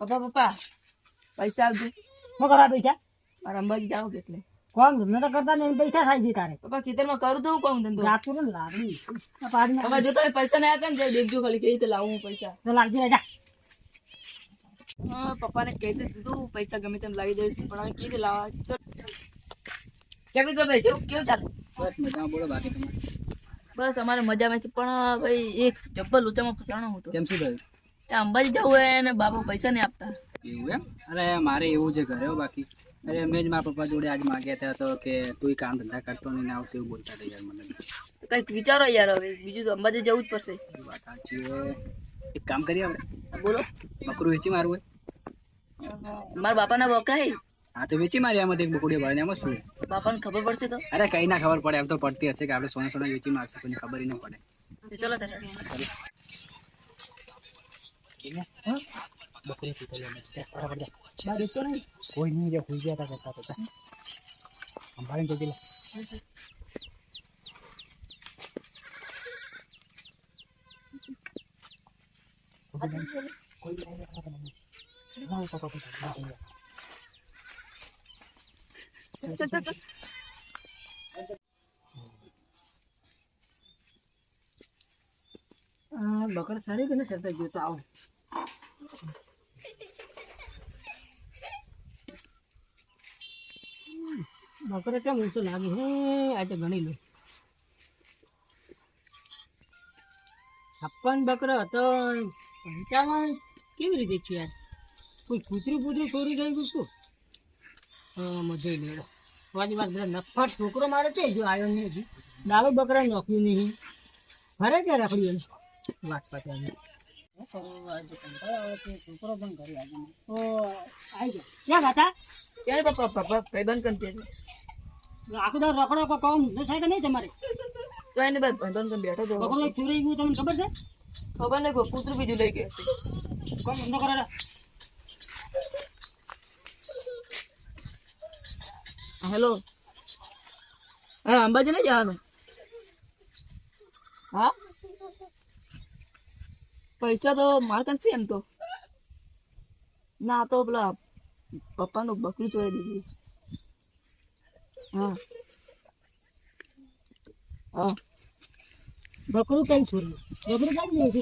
પપ્પા પપ્પા પૈસા આપજો શું કરવા પૈસા? મારા અંબાજી જાવ કેટલે કોમ ધંધો તો કરતા નહીં પૈસા થાય છે તારે. પપ્પા ખેતરમાં કરું તો હું કોમ ધંધો? જાતું ને લાગણી પપ્પા જો તમે પૈસા નહીં આપતા ને દેખજો ખાલી કેવી રીતે લાવું પૈસા. તો લાગજો રાજા હા પપ્પાને કહી દીધું પૈસા ગમે તેમ લાવી દઈશ પણ હવે કેવી રીતે લાવવા? ચલ. કેમ ભાઈ કેવું કેવું ચાલે? બસ મજામાં બોલો બાકી તમારે. બસ અમારે મજામાં છે પણ ભાઈ એક જબ્બર લોચામાં ફસાણો હતો કેમ શું થયું? અંબાજી જવું હોય અને બાપુ પૈસા નહીં આપતા. એવું એમ? અરે મારે એવું છે ઘરે બાકી. અરે મેં જ મારા પપ્પા જોડે આજ માગ્યા હતા તો કે તું કામ ધંધા કરતો નહીં આવતો એવું બોલતા હતા યાર મને. કંઈક વિચારો યાર હવે બીજું તો અંબાજી જવું જ પડશે. વાત સાચી એક કામ કરીએ આપણે. બોલો. બકરું વેચી મારવું હોય. મારા બાપાના બકરાય હા? તો વેચી મારી આમાં એક બકુડી ભરીને. એમાં શું? બાપાને ખબર પડશે તો? અરે કઈ ના ખબર પડે એમ તો પડતી હશે કે આપણે સોના સોના વેચી મારશું કોઈને ખબર ન પડે. તો ચલો તારે. બકરી પીતળી અમે બા દેખતો નહીં કોઈ નહીં જે હોઈ ગયા હતા કરતા હતા સંભાળીને જતી લે આ બકર સારી કે ને સરતા ગયો તો આવું બકરે કેમ ઊંચો લાગે? હે તો ગણી લો છપ્પન બકરો હતો પંચાવન કેવી રીતે છે યાર? કોઈ કૂતરું પૂતરું ચોરી ગયું શું? મજો લેડો. વાજી વાત બધા નફા છોકરો મારે છે જો આવ્યો નહીં હજી. દારૂ બકરા નોખ્યું નહીં ફરે કે રખડ્યું વાત પાછી આવી. છોકરો પણ ઘરે આવી ઓ આવી ગયો. ક્યાં હતા ક્યારે પપ્પા પપ્પા ભાઈબંધ કંપી છે? આખું દાર રખડો કો કોમ દસાય કે નહીં તમારે. તો એને બેઠો તો ચોરી ગયું તમને ખબર છે? ખબર નહીં કોઈ કૂતરું બીજું લઈ ગયું. હશે. ધંધો કરે હેલો. હા અંબાજી નહીં જવાનું? હા? પૈસા તો મારે ત્યાં છે એમ તો. ના તો પેલા પપ્પાનું બકરી ચોરી દીધું. હા. હા. બકરું કેમ છોડ્યું? બકરું કેમ નહીં